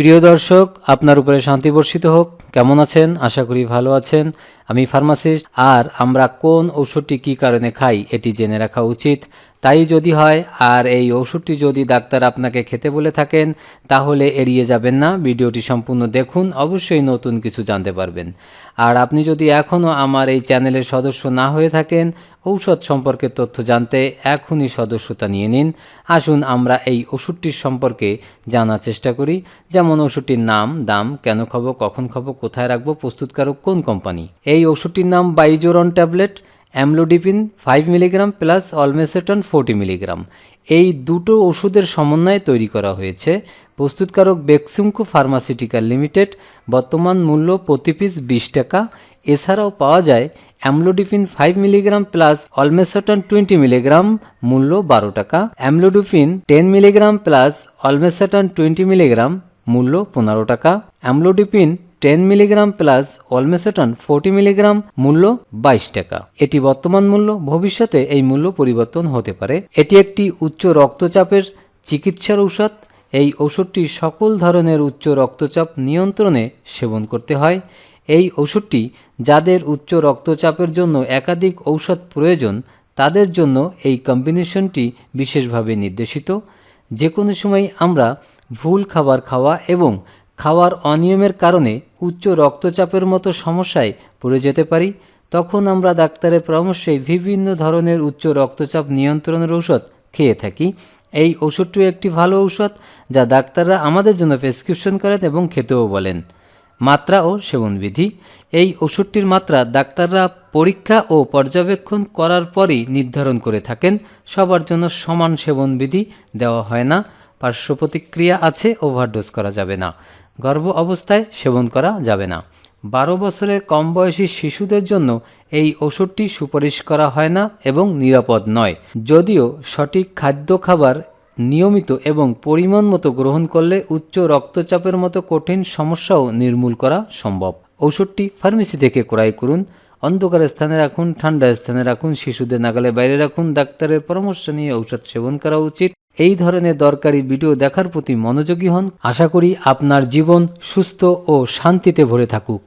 প্রিয় দর্শক, আপনার উপরে শান্তি বর্ষিত হোক। কেমন আছেন? আশা করি ভালো আছেন। আমি ফার্মাসিস্ট। আর আমরা কোন ঔষধটি কী কারণে খাই, এটি জেনে রাখা উচিত। তাই যদি হয়, আর এই ওষুধটি যদি ডাক্তার আপনাকে খেতে বলে থাকেন, তাহলে এড়িয়ে যাবেন না। ভিডিওটি সম্পূর্ণ দেখুন, অবশ্যই নতুন কিছু জানতে পারবেন। আর আপনি যদি এখনও আমার এই চ্যানেলের সদস্য না হয়ে থাকেন, ঔষধ সম্পর্কে তথ্য জানতে এখনই সদস্যতা নিয়ে নিন। আসুন আমরা এই ওষুধটির সম্পর্কে জানার চেষ্টা করি। যেমন ওষুধটির নাম, দাম, কেন খাব, কখন খাব, কোথায় রাখব, প্রস্তুতকারক কোন কোম্পানি? এই ওষুধটির নাম Bizoran tablet. Amlodipine five milligram plus olmesartan forty milligram এই দুটো ওষুধের সমন্বয়ে তৈরি করা হয়েছে। প্রস্তুতকারক বেক্সিমকো ফার্মাসিউটিক্যাল লিমিটেড। বর্তমান মূল্য প্রতি পিস বিশ টাকা। এছাড়াও পাওয়া যায় amlodipine five milligram plus olmesartan twenty milligram মূল্য বারো টাকা। Amlodipine ten milligram plus olmesartan twenty milligram মূল্য পনেরো টাকা। Amlodipine ten milligram plus olmesartan forty milligram মূল্য বাইশ টাকা। এটি বর্তমান মূল্য, ভবিষ্যতে এই মূল্য পরিবর্তন হতে পারে। এটি একটি উচ্চ রক্তচাপের চিকিৎসার ঔষধ। এই ওষুধটি সকল ধরনের উচ্চ রক্তচাপ নিয়ন্ত্রণে সেবন করতে হয়। এই ওষুধটি যাদের উচ্চ রক্তচাপের জন্য একাধিক ঔষধ প্রয়োজন, তাদের জন্য এই কম্বিনেশনটি বিশেষভাবে নির্দেশিত। যে কোনো সময় আমরা ভুল খাবার খাওয়া এবং খাওয়ার অনিয়মের কারণে উচ্চ রক্তচাপের মতো সমস্যায় পড়ে যেতে পারি, তখন আমরা ডাক্তারের পরামর্শে বিভিন্ন ধরনের উচ্চ রক্তচাপ নিয়ন্ত্রণের ঔষধ খেয়ে থাকি। এই ওষুধটিও একটি ভালো ঔষধ যা ডাক্তাররা আমাদের জন্য প্রেসক্রিপশন করেন এবং খেতেও বলেন। মাত্রা ও সেবনবিধি। এই ওষুধটির মাত্রা ডাক্তাররা পরীক্ষা ও পর্যবেক্ষণ করার পরই নির্ধারণ করে থাকেন। সবার জন্য সমান সেবনবিধি দেওয়া হয় না। পার্শ্ব প্রতিক্রিয়া আছে, ওভারডোজ করা যাবে না। গর্ভ অবস্থায় সেবন করা যাবে না। বারো বছরের কম বয়সী শিশুদের জন্য এই ওষুধটি সুপারিশ করা হয় না এবং নিরাপদ নয়। যদিও সঠিক খাদ্য খাবার নিয়মিত এবং পরিমাণ মতো গ্রহণ করলে উচ্চ রক্তচাপের মতো কঠিন সমস্যাও নির্মূল করা সম্ভব। ঔষধটি ফার্মেসি থেকে ক্রয় করুন। অন্ধকার স্থানে রাখুন ঠান্ডা স্থানে রাখুন, শিশুদের নাগালে বাইরে রাখুন। ডাক্তারের পরামর্শ নিয়ে ঔষধ সেবন করা উচিত। এই ধরনের দরকারি ভিডিও দেখার প্রতি মনোযোগী হন। আশা করি আপনার জীবন সুস্থ ও শান্তিতে ভরে থাকুক।